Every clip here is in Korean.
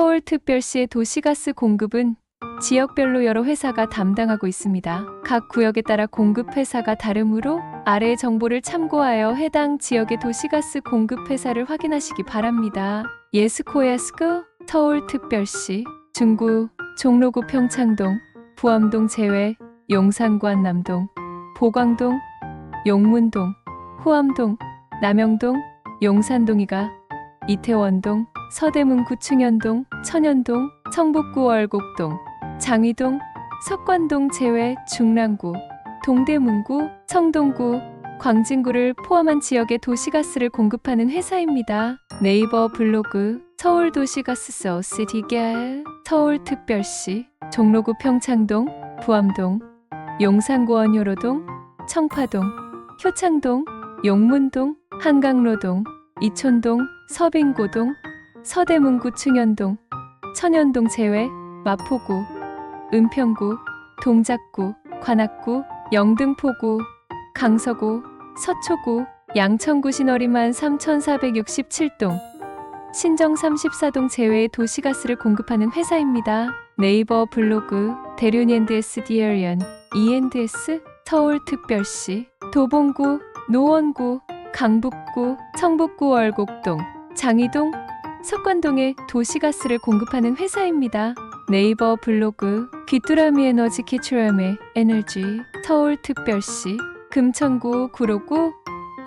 서울특별시의 도시가스 공급은 지역별로 여러 회사가 담당하고 있습니다. 각 구역에 따라 공급 회사가 다르므로 아래의 정보를 참고하여 해당 지역의 도시가스 공급 회사를 확인하시기 바랍니다. 예스코야스크 서울특별시 중구 종로구 평창동 부암동 제외 용산관 남동 보광동 용문동 후암동 남영동 용산동이가 이태원동 서대문 구 충현동 천연동 성북구 월곡동 장위동 석관동 제외 중랑구 동대문구 성동구 광진구를 포함한 지역의 도시가스를 공급하는 회사입니다. 네이버 블로그 서울도시가스 소시티겔 서울특별시 종로구 평창동 부암동 용산구원 요로동 청파동 효창동 용문동 한강로동 이촌동 서빙고동 서대문구 충현동 천연동 제외 마포구 은평구 동작구 관악구 영등포구 강서구 서초구 양천구 신어리만 3467동 신정 34동 제외의 도시가스를 공급하는 회사입니다. 네이버 블로그 대륜&S 디어리언 E&S 서울특별시 도봉구 노원구 강북구 성북구 월곡동 장이동 석관동에 도시가스를 공급하는 회사입니다. 네이버 블로그 귀뚜라미 에너지 키추라메 에너지 서울특별시 금천구 구로구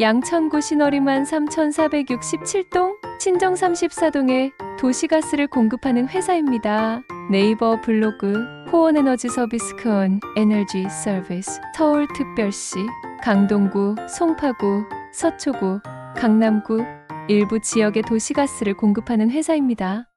양천구 신어리만 3467동 신정 34동에 도시가스를 공급하는 회사입니다. 네이버 블로그 포원에너지 서비스 크온 에너지 서비스 서울특별시 강동구 송파구 서초구 강남구 일부 지역의 도시가스를 공급하는 회사입니다.